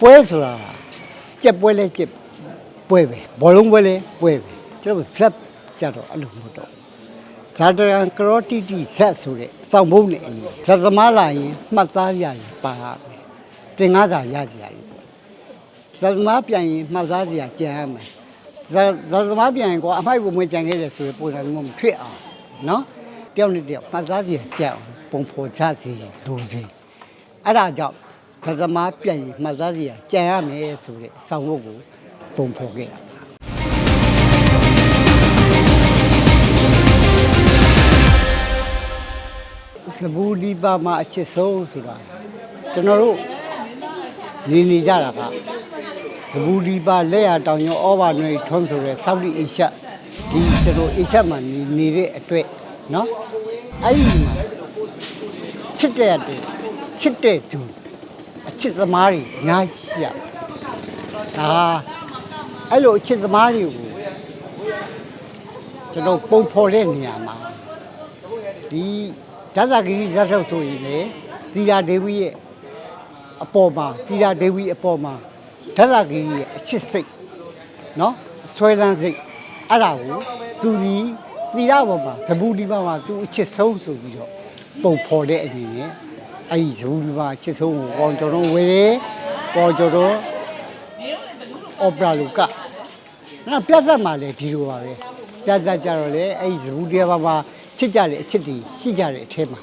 ပွဲဆိုတာကြက်ပွဲလဲကြက်ပွဲပဲဘောလုံးပွဲလဲပွဲပဲကျွန်တော်ဇက်ကြတော့အဲ့လိုမဟုတ်တော့ဇာတရန်ကရောတီတီဇက်ဆိုတဲ့စောင့်ဘုံနဲ့အရင်ဇက်သမားလာရင်မှတ်သားရတယ်ပါရမယ်တင်ကားသာရကြရတယ်ပေါ့ဇက်သမားပြန်ရင်မှတ်သားစရာကြံရမယ်ဇက်ဇက်သမားပြန်ရင်ကွာအမိုက်ပုံမွေးကြံခဲ့တယ်ဆိုရင်ပုံစံမျိုးမဖြစ်အောင်နော်တယောက်နဲ့တယောက်မှတ်သားစရာကြံအောင်ပုံဖော်ချစီလိုစီအဲ့ဒါကြောင့် ကသမားပြန်ရင်မှတ်သားစရာကြံရမယ်ဆိုတဲ့ဆောင်းဖို့ကိုပုံဖော်ခဲ့တာစဘူဒီပါမှာအချစ်ဆုံးဆိုတာကျွန်တော်တို့နေနေကြတာကစဘူဒီပါလက်ရတောင်ရောဩဘာနွေထုံးဆိုတဲ့ဆောက်ဒီအေရှတ်ဒီကျွန်တော်အေရှတ်မှာနေနေတဲ့အတွက်เนาะအဲ့ဒီမှာ ချစ်တဲ့တဲ့ချစ်တဲ့သူ အချစ်သမားတွေအများကြီးရှိရဒါအဲ့လိုအချစ်သမားတွေကိုကျွန်တော်ပုံဖော်တဲ့နေရာမှာဒီဓာတ်သဂရီဇတ်ထုတ်ဆိုရင်လေသီရာဒေဝီရဲ့အပေါ်မှာသီရာဒေဝီအပေါ်မှာဓာတ်သဂရီရဲ့အချစ်စိတ်နော်ဆွဲလန်းစိတ်အဲ့ဒါကိုသူဒီသီရာပေါ်မှာဇဘူဒီပေါ်မှာသူအချစ်ဆုံးဆိုပြီးတော့ပုံဖော်တဲ့အနေနဲ့ အဲ့ဒီဇူဒီပါချစ်ဆုံးကိုပေါ်ကျွန်တော်ဝေတယ်ပေါ်ကျွန်တော်အော်ပရာလူကနော်ပြတ်သက်မှာလေဒီလိုပါပဲပြတ်သက်ကြတော့လေအဲ့ဒီဇူဒီပါပါချစ်ကြတဲ့အချစ်တွေရှိကြတဲ့အထဲမှာ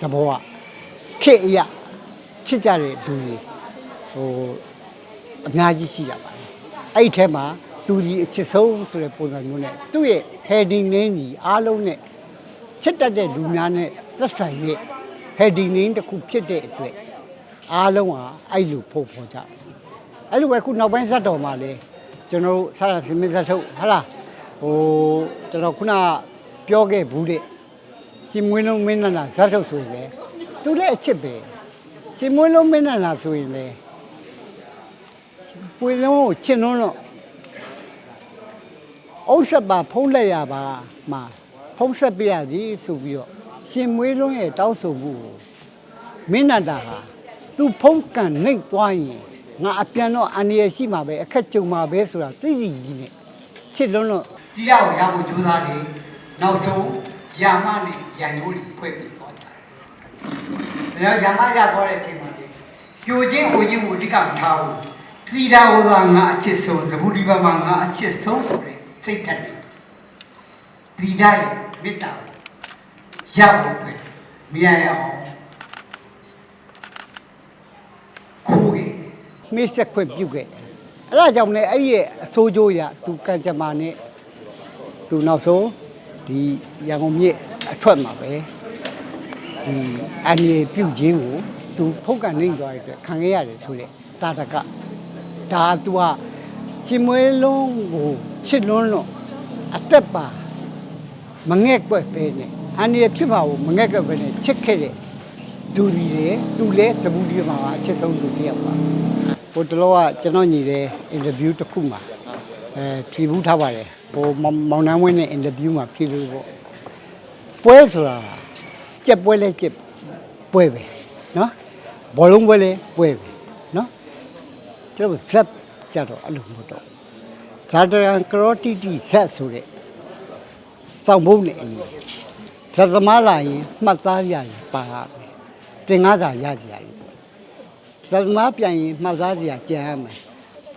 သဘောကခေတ်အရာချစ်ကြတဲ့လူတွေဟိုအများကြီးရှိကြပါတယ်အဲ့ဒီထဲမှာသူဒီအချစ်ဆုံးဆိုတဲ့ပုံစံမျိုးနဲ့သူ့ရဲ့ heading name ကြီးအားလုံးနဲ့ချစ်တတ်တဲ့လူများနဲ့သက်ဆိုင်တဲ့ heading name တစ်ခုဖြစ်တဲ့အတွက်အားလုံးဟာအဲ့လိုဖို့ဖော်ကြတယ်အဲ့လိုပဲခုနောက်ပိုင်းဇက်တော်မှာလဲကျွန်တော်တို့ဆရာစင်မဇက်ထုတ်ဟာလားဟိုကျွန်တော်ခုနပြောခဲ့ဘူးတဲ့ရှင်မွေးလုံးမင်းနန္ဒာဇက်ထုတ်ဆိုရင်လေသူလည်းအချစ်ပဲရှင်မွေးလုံးမင်းနန္ဒာဆိုရင်လေပွေလုံးကိုချစ်လုံးတော့အုပ်ဆက်ပါဖုံးလက်ရပါမှာဖုံးဆက်ပြရစီဆိုပြီးတော့ ရှင်မွေးလုံးရဲ့တောင်းဆိုမှုကိုမင်းနန္ဒာဟာသူဖုံးကန်နှိပ်သွားရင်ငါအပြန်တော့အန္တရာယ်ရှိမှာပဲအခက်ကြုံမှာပဲဆိုတာသိသိကြီးနဲ့ချစ်လုံးလို့တီရကိုရဖို့ကြိုးစားတယ်နောက်ဆုံးယာမနဲ့ရန်ရိုးတွေဖွဲ့ပြီးသွားကြတယ်ဒါကြောင့်ယာမရသွားတဲ့အချိန်မှာလေပြိုချင်းဟိုချင်းကိုအဓိကမထားဘူးသီတာဟောတာငါအချစ်ဆုံးသဗ္ဗူဒီပါမှာငါအချစ်ဆုံးဆိုတဲ့စိတ်ဓာတ်နဲ့သီတာရဲ့မေတ္တာကို ရဖို့ပဲမရရအောင်ခိုးခဲ့မိတ်ဆက်ခွင့်ပြုခဲ့အဲ့ဒါကြောင့်လည်းအဲ့ဒီရဲ့အဆိုးကျိုးရသူကံကြမ္မာနဲ့သူနောက်ဆုံးဒီရန်ကုန်မြစ်အထွက်မှာပဲဒီအန်ရီပြုတ်ခြင်းကိုသူဖုတ်ကန်နေသွားတဲ့အတွက်ခံခဲ့ရတယ်ဆိုတဲ့တာတကဒါက तू ကရှင်မွေးလုံးကိုချစ်လွန်းလွန်းအတက်ပါမငဲ့ကွက်ပဲနဲ့ အန်ရီဖြစ်ပါဘူးမငဲ့ကွက်ပဲနဲ့ချစ်ခဲ့တဲ့သူဒီလေသူလဲသဘူးဒီမှာပါအချစ်ဆုံးသူတယောက်ပါဟိုတလောကကျွန်တော်ညီတဲ့အင်တာဗျူးတစ်ခုမှာအဲဖြေဘူးထားပါတယ်ဟိုမောင်မောင်နှမ်းဝင်းနဲ့အင်တာဗျူးမှာဖြေလို့ပေါ့ပွဲဆိုတာကြက်ပွဲလဲကြက်ပွဲပဲနော်ဘောလုံးပွဲလဲပွဲပဲနော်ကျွန်တော်ဇက်ကြတော့အဲ့လိုမဟုတ်တော့ဇာတရန်ကရောတီတီဇက်ဆိုတဲ့စောင့်ဘုံနဲ့အရင် ဇက်သမားလာရင်မှတ်သားရတယ်ပါရမယ်တင်ကားသာရကြရတယ်ဇက်သမားပြန်ရင်မှတ်သားစရာကြံရမယ်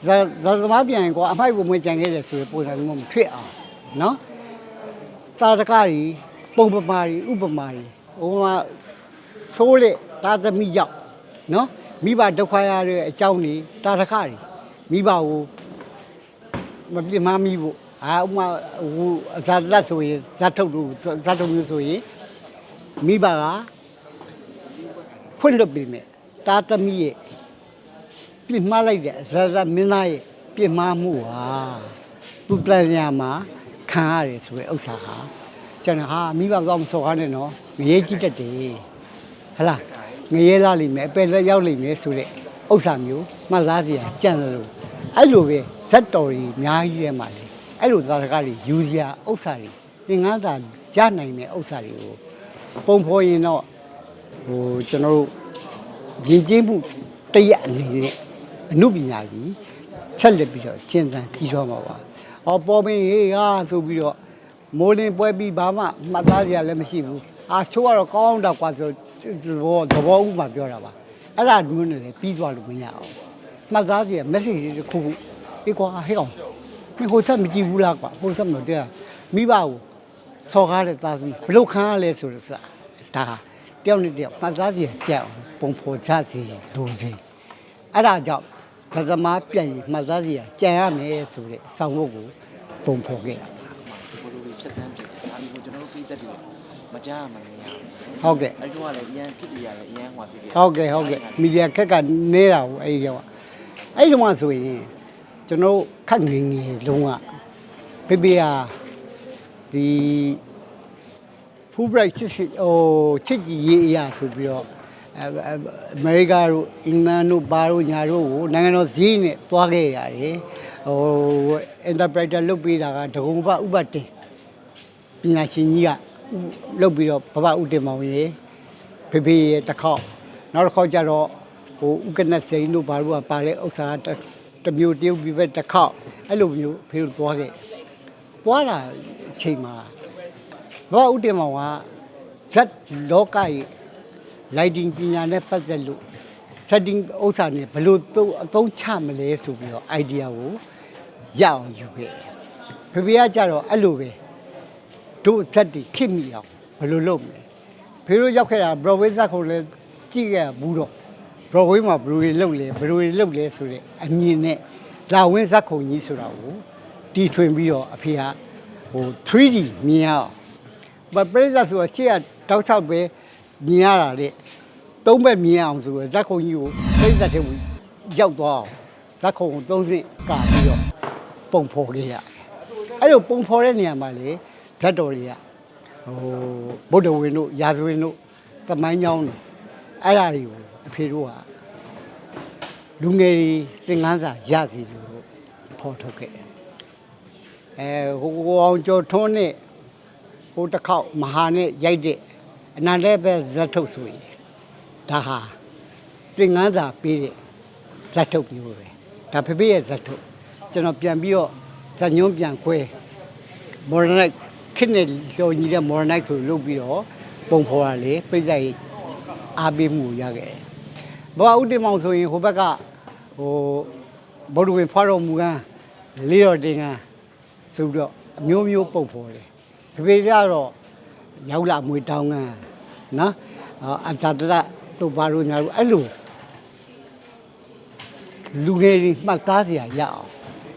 ဇက်ဇက်သမားပြန်ရင်ကွာအမိုက်ပုံမွေးကြံခဲ့တယ်ဆိုရင်ပုံစံမျိုးမဖြစ်အောင်နော်တာတကကြီးပုံပမာကြီးဥပမာကြီးဟိုမှာဆိုးလက်တာသမီရောက်နော်မိဘဒုက္ခရတဲ့အကြောင်းကြီးတာတကကြီးမိဘကိုမပြစ်မှားမိဖို့ အာဥမာဟိုဇာတ်လက်ဆိုရင်ဇာတ်ထုတ်လို့ဇာတ်ထုတ်မျိုးဆိုရင်မိဘကဖွင့်လို့ပြီမဲ့တာသမီးရဲ့ပြစ်မှားလိုက်တဲ့ဇာတ်လက်မင်းသားရဲ့ပြစ်မှားမှုဟာသူတန်ညာမှာခံရတယ်ဆိုတဲ့ဥစ္စာဟာကျွန်တော်ဟာမိဘတော့မစော်ကားနဲ့နော်ငရေကြီးတတ်တယ်ဟလားငရေလာလိမ့်မယ်အပယ်လက်ရောက်လိမ့်မယ်ဆိုတဲ့ဥစ္စာမျိုးမှတ်သားစရာကြံတယ်လို့အဲ့လိုပဲဇက်တော်ကြီးအများကြီးထဲမှာလေ အဲ့လိုသာဓကတွေယူစရာဥစ္စာတွေသင်္ကန်းသာရနိုင်တဲ့ဥစ္စာတွေကိုပုံဖော်ရင်တော့ဟိုကျွန်တော်တို့ရည်ကျင်းမှုတရက်အနေနဲ့အအမှုပညာကြီးဆက်လက်ပြီးတော့ရှင်းသန်ကြီးတော်မှာပါ။ဟောပေါ်ပင်ဟေးဟာဆိုပြီးတော့မိုးလင်းပွဲပြီးဘာမှမှတ်သားရလည်းမရှိဘူး။အာချိုးကတော့ကောင်းတော့ကွာဆိုသဘောသဘောဥမှပြောတာပါ။အဲ့ဒါမျိုးနဲ့လည်းပြီးသွားလို့မရအောင်။မှတ်သားစီက message တွေတစ်ခုခုအေးကွာဟဲ့ကောင် မင်းဟိုဆက်မကြည့်ဘူးလားကွာဟိုဆက်မတဲ့မိဘကိုစော်ကားတဲ့သားသမီးဘလို့ခံရလဲဆိုတော့စဒါတယောက်နဲ့တယောက်မှတ်သားစီကြောက်ပုံဖော်ချစီလူစီအဲ့ဒါကြောင့်သသမားပြန်ရင်မှတ်သားစီကြံရမယ်ဆိုတဲ့ဆောင်းဖို့ကိုပုံဖော်ခဲ့တာဘလိုတွေဖြတ်တန်းဖြစ်တယ်ဒါမျိုးကျွန်တော်တို့ပြည်သက်တွေမကြားရမှမရဘူးဟုတ်ကဲ့အဲဒီတော့လည်းအရန်ဖြစ်တယ်ရတယ်အရန်ဟွာဖြစ်တယ်ဟုတ်ကဲ့ဟုတ်ကဲ့မီဒီယာခက်ကနေတာကိုအဲ့ဒီကြောင့်အဲ့ဒီမှာဆိုရင် ကျွန်တော်တို့ခက်ငယ်ငယ်လုံးကဖေဖေဟာဒီဖူဘရိုက်ချစ်စစ်ဟိုချစ်ကြီးရေးအရာဆိုပြီးတော့အဲအမေရိကတို့အင်္ဂလန်တို့ဘာတို့ညာတို့ကိုနိုင်ငံတော်ဈေးနဲ့တွားခဲ့ရတယ်ဟိုအင်တာပရက်တာလုပ်ပေးတာကဒဂုံဘဥပတင်ပညာရှင်ကြီးကလုပ်ပြီးတော့ဘဘဥတင်မောင်ရေဖေဖေရဲ့တစ်ခေါက်နောက်တစ်ခေါက်ကျတော့ဟိုဥက္ကနစိန်တို့ဘာလို့ကပါလဲဥစ္စာ တစ်တစ်မျိုးတရုပ်ပြီးပဲတစ်ခေါက်အဲ့လိုမျိုးဖေတို့သွားခဲ့သွားတာအချိန်မှာဘာဥတင်မောင်ကဇက်လောကရဲ့ lighting ပညာနဲ့ပတ်သက်လို့ setting ဥစ္စာနဲ့ဘယ်လိုသုံးအသုံးချမလဲဆိုပြီးတော့ idea ကိုရအောင်ယူခဲ့တယ်ဖေဖေကကြတော့အဲ့လိုပဲတို့ဇက်တွေခိမိအောင်ဘယ်လိုလုပ်မလဲဖေတို့ရောက်ခဲ့တာ Broadway ဇက်ခုံလဲကြည့်ခဲ့ဘူးတော့ Broadway မှာဘယ်လိုတွေလုပ်လဲဘယ်လိုတွေလုပ်လဲဆိုတဲ့အမြင်နဲ့လာဝင်းဇက်ခုံကြီးဆိုတာကိုတီထွင်ပြီးတော့အဖေကဟို 3D မြင်ရအောင်ဘာပရိသတ်ဆိုတာရှေ့ကတောက်ချောက်ပဲမြင်ရတာတဲ့သုံးဘက်မြင်အောင်ဆိုတော့ဇက်ခုံကြီးကိုပရိသတ်ထဲကိုရောက်သွားအောင်ဇက်ခုံကိုသုံးစင်းကာပြီးတော့ပုံဖော်ခဲ့ရတယ်အဲ့လိုပုံဖော်တဲ့နေရာမှာလေဇက်တော်တွေကဟိုဗုဒ္ဓဝင်တို့ရာဇဝင်တို့သမိုင်းကြောင်းတွေအဲ့ဒါတွေကို အဖေတို့ကလူငယ်တွေသင်ခန်းစာရစီလို့ဖော်ထုတ်ခဲ့တယ်အဲဟိုကိုအောင်ကျော်ထွန်းနဲ့ဟိုတစ်ခေါက်မဟာနဲ့ရိုက်တဲ့အနန္တပဲဇတ်ထုတ်ဆိုရင်ဒါဟာသင်ခန်းစာပေးတဲ့ဇတ်ထုတ်မျိုးပဲဒါဖေဖေရဲ့ဇတ်ထုတ်ကျွန်တော်ပြန်ပြီးတော့ဇာညွန်းပြန်ခွဲ modernite ခစ်နဲ့လော်ညီတဲ့ modernite ကိုလုပ်ပြီးတော့ပုံဖော်ရလေပြိဿရေးအားပေးမှုကိုရခဲ့တယ်။ ဘာဥတ္တမောင်ဆိုရင်ဟိုဘက်ကဟိုဗုဒ္ဓဝင်ဖွားတော်မူကန်းလေးတော်တင်ကန်းဆိုပြီးတော့အမျိုးမျိုးပုံဖော်တယ်။ဖေဖေကတော့ရောက်လာမွေတောင်းကန်းနော်အာအဇာတရတို့ဘာလို့ညာလို့အဲ့လိုလူငယ်တွေမှတ်သားစရာရအောင်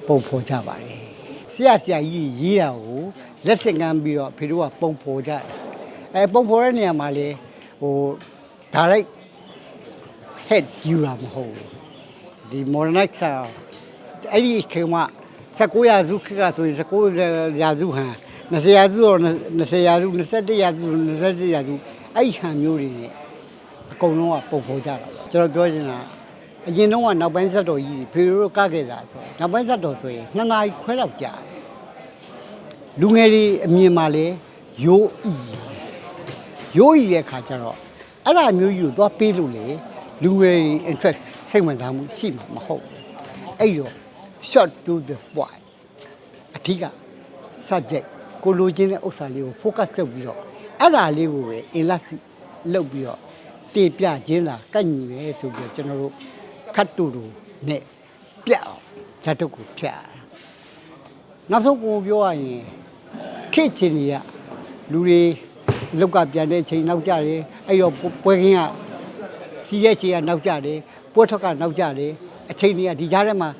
ပုံဖော်ကြပါတယ်။ဆရာဆရာကြီးရေးတာကိုလက်ဆင့်ကမ်းပြီးတော့ဖေတို့ကပုံဖော်ကြတယ်။အဲပုံဖော်တဲ့နေရာမှာလေဟိုဒါလိုက် head ယူတာမဟုတ်ဘူး။ဒီ modernite ဆာအဲ့ဒီခေတ်မှာ19ရာစုခေတ်ကဆိုရင်19ရာစုဟန်20ရာစုတော့20ရာစု21ရာစု21ရာစုအဲ့ဒီဟန်မျိုးတွေနဲ့အကုန်လုံးကပုံဖော်ကြတာပေါ့ကျွန်တော်ပြောချင်တာအရင်တော့ကနောက်ပိုင်းဆက်တော်ကြီးဖေတို့ကခဲ့တာဆိုနောက်ပိုင်းဆက်တော်ဆိုရင်2နာရီခွဲလောက်ကြာတယ်လူငယ်တွေအမြင်မှာလဲရိုးဤရိုးဤရဲ့ခါကျတော့အဲ့ဒါမျိုးကြီးကိုသွားပေးလို့လေ လူငယ်တွေ interest စိတ်ဝင်စားမှုရှိမှာမဟုတ်ဘူးအဲ့တော့ short to the point အထီးက subject ကိုလိုချင်တဲ့ဥစ္စာလေးကို focus လုပ်ပြီးတော့အဲ့ဒါလေးကိုပဲ elastic လုပ်ပြီးတော့တေပြခြင်းလားကန့်ညီပဲဆိုပြီးတော့ကျွန်တော်တို့ခတ်တူတူနဲ့ပြတ်အောင်ဇတ်တုတ်ကိုဖြတ်ရတာနောက်ဆုံးကိုပြောရရင်ခေတ်ချင်းတွေကလူတွေလောက်ကပြန်တဲ့ချိန်နောက်ကြတယ်အဲ့တော့ပွဲခင်းက စီးရဲ့ချိန်ကနောက်ကြတယ်ပွဲထွက်ကနောက်ကြတယ်အချိန်တွေကဒီကြားထဲမှာ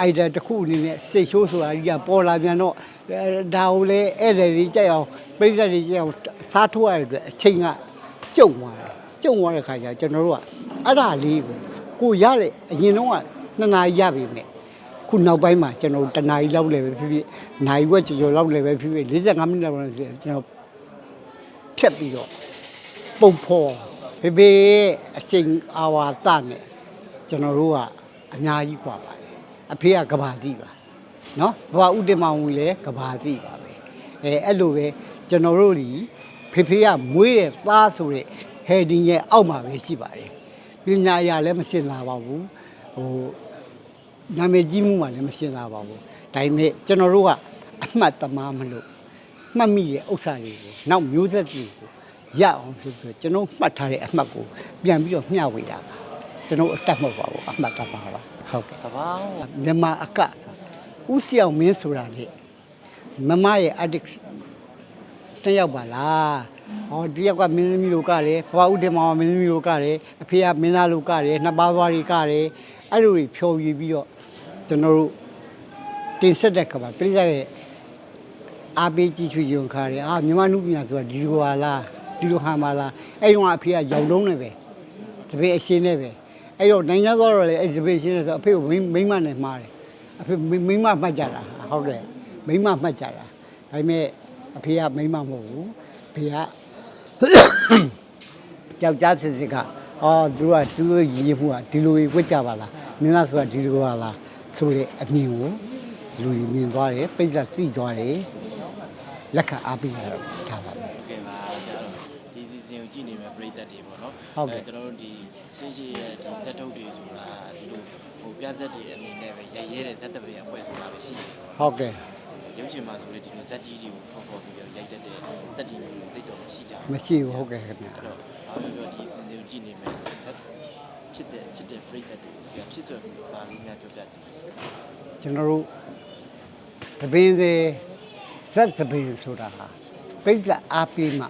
အိုက်ဒါတစ်ခုအနေနဲ့စိတ်ရှိုးဆိုတာကြီးကပေါ်လာပြန်တော့အဲဒါကိုလည်းဧည့်သည်တွေကြိုက်အောင်ပြိဿတွေကြိုက်အောင်စားထိုးရတဲ့အတွက်အချိန်ကကျုံသွားတယ်ကျုံသွားတဲ့ခါကျကျွန်တော်တို့ကအဲ့ဒါလေးကိုကိုရတဲ့အရင်တော့ကနှစ်နာရီရပြီမဲ့ခုနောက်ပိုင်းမှာကျွန်တော်တို့တနာရီလောက်လည်းပဲဖြစ်ဖြစ်နိုင်ဝက်ကျော်ကျော်လောက်လည်းပဲဖြစ်ဖြစ်45မိနစ်လောက်လည်းဖြစ်ဖြစ်ကျွန်တော်ဖြတ်ပြီးတော့ပုံဖော် ဖေဖေရဲ့အချိန်အာဝါသနဲ့ကျွန်တော်တို့ကအများကြီးกว่าပါတယ် အဖေကကဘာတိပါနော်ဘဝဥတ္တမောင်ဝင်လည်းကဘာတိပါပဲအဲအဲ့လိုပဲကျွန်တော်တို့ဒီဖေဖေကမွေးတဲ့သားဆိုတဲ့ heading ရဲ့အောက်မှာပဲရှိပါတယ်ပညာရလည်းမရှင်းလာပါဘူးဟို နာမည်ကြီးမှုမှလည်းမရှင်းသားပါဘူးဒါပေမဲ့ကျွန်တော်တို့ကအမှတ်သမားမလို့မှတ်မိရဲ့ဥစ္စာတွေကိုနောက်မျိုးဆက်တွေကို ရအောင်ဆိုပြီးတော့ကျွန်တော်မှတ်ထားတဲ့အမှတ်ကိုပြန်ပြီးတော့မျှဝေတာပါကျွန်တော်အတက်မဟုတ်ပါဘူးအမှတ်တပါပါဟုတ်ကဲ့ကဘာမြန်မာအကဦးစီအောင်မင်းဆိုတာလေမမရဲ့ addict တစ်ယောက်ပါလားဟောဒီယောက်ကမင်းသမီးလိုကလည်းဘဝဦးတင်မောင်ကမင်းသမီးလိုကလည်းအဖေကမင်းသားလိုကလည်းနှစ်ပါးသွားတွေကလည်းအဲ့လိုတွေဖြော်ပြပြီးတော့ကျွန်တော်တို့တင်ဆက်တဲ့ကဘာပြိဿရဲ့အားပေးကြည့်ချွေရုံခါတယ်အာမြန်မာနုပညာဆိုတာဒီလိုဟာလား ဒီလိုဟာမလားအဲ့ဒီကအဖေကရောင်လုံးနေပဲတပည့်အရှင်းနေပဲအဲ့တော့နိုင်ငံသွားတော့လေအဲ့ဒီတပည့်အရှင်းနေဆိုအဖေကိုမိမိမနဲ့မှားတယ်အဖေမိမမှတ်ကြတာဟုတ်တယ်မိမမှတ်ကြတာဒါပေမဲ့အဖေကမိမမဟုတ်ဘူးအဖေကယောက်ျားစစ်စစ်ကအော်သူကသူတို့ရည်ရည်မှုကဒီလိုကြီးဝတ်ကြပါလားမင်းသားဆိုတာဒီလိုပါလားဆိုတဲ့အမြင်ကိုလူကြီးမြင်သွားတယ်ပြိဿသိသွားတယ်လက်ခံအားပေးရတော့ထားပါမယ်ဟုတ်ကဲ့ပါဆရာတော် ဒီစီစဉ်ကိုကြည့်နေမဲ့ပရိသတ်တွေပေါ့နော်ဟုတ်ကဲ့ ကျွန်တော်တို့ဒီရှင်းရှင်းရဲ့ဒီဇက်ထုတ်တွေဆိုတာဒီလိုဟိုပြဇက်တွေအနေနဲ့ပဲရိုက်ရဲတဲ့ဇက်တပည့်အပွဲဆိုတာပဲရှိတယ်ပေါ့ဟုတ်ကဲ့ရုပ်ရှင်မှာဆိုလေဒီလိုဇက်ကြီးတွေကိုထုတ်ပေါ်ပြီးတော့ရိုက်တတ်တဲ့တက်တီမျိုးတွေစိတ်တော်မရှိကြဘူးမရှိဘူးဟုတ်ကဲ့ခင်ဗျာအဲ့တော့ဘာလို့ပြောဒီစီစဉ်ကိုကြည့်နေမဲ့ဇက်ချစ်တဲ့ချစ်တဲ့ပရိသတ်တွေဆရာဖြစ်ဆွဲမှုပါလိမ့်များပြောပြချင်ပါရှင်ကျွန်တော်တို့တပင်းသေးဇက်သပင်းဆိုတာဟာပြိဿအားပေးမှ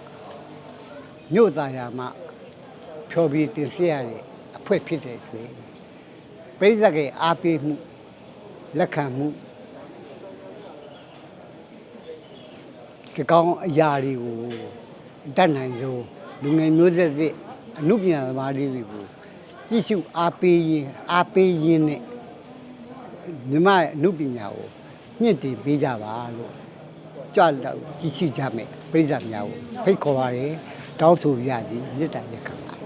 ညို့သားရမှဖြော်ပြီးတင်ဆက်ရတဲ့အဖွဲဖြစ်တဲ့ကျွေးပြိဿကအားပေးမှုလက်ခံမှုဒီကောင်းအရာတွေကိုတတ်နိုင်လို့လူငယ်မျိုးဆက်သစ်အမှုပညာသမားလေးတွေကိုကြည့်ရှုအားပေးရင်အားပေးရင်းနဲ့မြမရဲ့အမှုပညာကိုမြင့်တင်ပေးကြပါလို့ကြွတော့ကြည့်ရှုကြမယ်ပြိဿများကိုဖိတ်ခေါ်ပါရယ် တောင်းဆိုရသည်မေတ္တာရက်ခံပါ